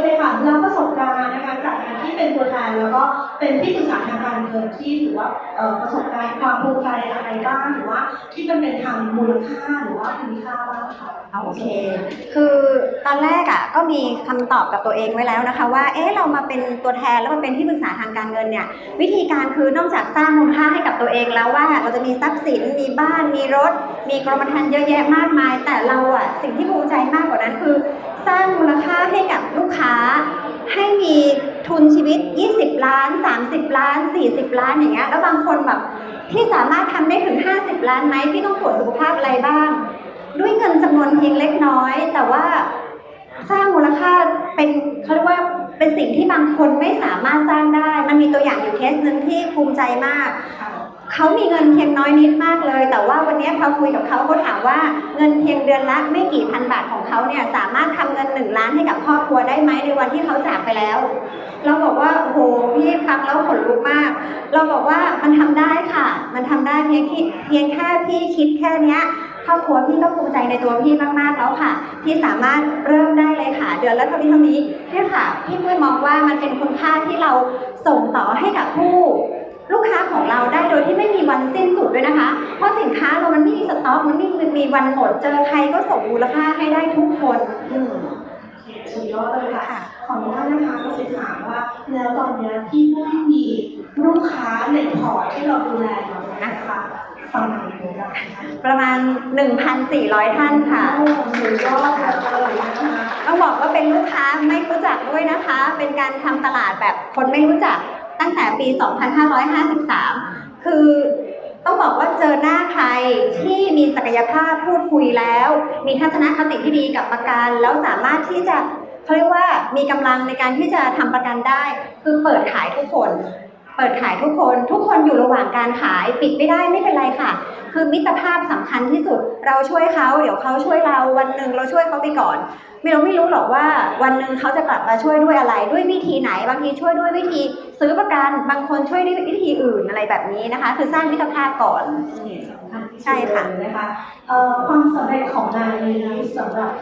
เคค่ะแล้วประสบการณ์นะคะจากการที่เป็นตัวแทนแล้วก็เป็นที่ปรึกษาทางการเงินที่ถือว่าประสบการณ์ความภูมิใจอะไรบ้างหรือว่าที่มันเป็นทางมูลค่าหรือว่าคุณค่าบ้างคะโอเค คือตอนแรกอะก็มีคำตอบกับตัวเองไว้แล้วนะคะ ว่าเอ๊ะเรามาเป็นตัวแทนแล้วมาเป็นที่ปรึกษาทางการเงินเนี่ยวิธีการคือนอกจากสร้างมูลค่าให้กับตัวเองแล้วว่าเราจะมีทรัพย์สินมีบ้านมีรถ มีกรมธรรม์เยอะแยะมากมาย แต่เราอะสิ่งที่ภูมิใจมากกว่านั้นคือ สร้างมูลค่าให้กับลูกค้า ให้มีทุนชีวิต 20 ล้าน 30 ล้าน 40 ล้านอย่างเงี้ยแล้วบางคนแบบที่สามารถทำได้ถึง 50 ล้านไหมที่ต้องตรวจสุขภาพอะไรบ้าง ด้วยเงินจำนวนเพียงเล็กน้อย แต่ว่าสร้างมูลค่าเป็นเขาเรียกว่า เป็นสิ่งที่บางคนไม่สามารถสร้างได้ มันมีตัวอย่างอยู่เคสหนึ่งที่ภูมิใจมาก เขามีเงินเพียงน้อยนิดมากเลย แต่ว่าวันนี้พอคุยกับเขาเขาถามว่าเงินเพียงเดือนละไม่กี่พันบาทของเขาเนี่ยสามารถทำเงินหนึ่งล้านให้กับครอบครัวได้ไหมในวันที่เขาจากไปแล้ว เราบอกว่าโอ้โหพี่ฟังแล้วขนลุกมาก เราบอกว่ามันทำได้ค่ะ มันทำได้เพียงคิดเพียงแค่พี่คิดแค่เนี้ยครอบครัวพี่ก็ภูมิใจในตัวพี่มากๆแล้วค่ะ พี่สามารถเริ่มได้เลยค่ะเดือนละเท่านี้เท่านี้เนี่ยค่ะพี่ปุ้ยมองว่ามันเป็นคุณค่าที่เราส่งต่อให้กับผู้ลูกค้าของเราได้โดยที่ไม่มีวันสิ้นสุดด้วยนะคะ เพราะสินค้าเรามันไม่มีสต็อกมันไม่มีวันหมดเจอใครก็ส่งมูลค่าให้ได้ทุกคนอืมสุดยอดเลยค่ะค่ะ ขออนุญาตนะคะก็จะถามว่าแล้วตอนเนี้ยพี่ปุ้ยมีลูกค้าในพอร์ตที่เราดูแลอยู่นะคะฟังทางนี้นะคะประมาณ 1,400 ท่านค่ะ ค้าไม่รู้จักด้วยนะคะ เป็นการทำตลาดแบบคนไม่รู้จักตั้งแต่ปี 2553 คือต้องบอกว่าเจอหน้าใครที่มีศักยภาพพูดคุยแล้ว มีทัศนคติที่ดีกับประกัน แล้วสามารถที่จะเขาเรียกว่ามีกำลังในการที่จะทำประกันได้ คือเปิดขายทุกคน เปิดขายทุกคนทุกคนอยู่ระหว่างการขายปิดไม่ได้ไม่เป็นไรค่ะ คือมิตรภาพสำคัญที่สุด เราช่วยเขาเดี๋ยวเขาช่วยเราวันหนึ่งเราช่วยเขาไปก่อนไม่เราไม่รู้หรอกว่าวันหนึ่งเขาจะกลับมาช่วยด้วยอะไร ด้วยวิธีไหน บางทีช่วยด้วยวิธี ซื้อประกันบางคนช่วยด้วยวิธีอื่นอะไรแบบนี้นะคะ คือสร้างมิตรภาพก่อนสำคัญที่สุดใช่ค่ะเลยนะคะเอ่อความสำเร็จของงานนี้สำหรับ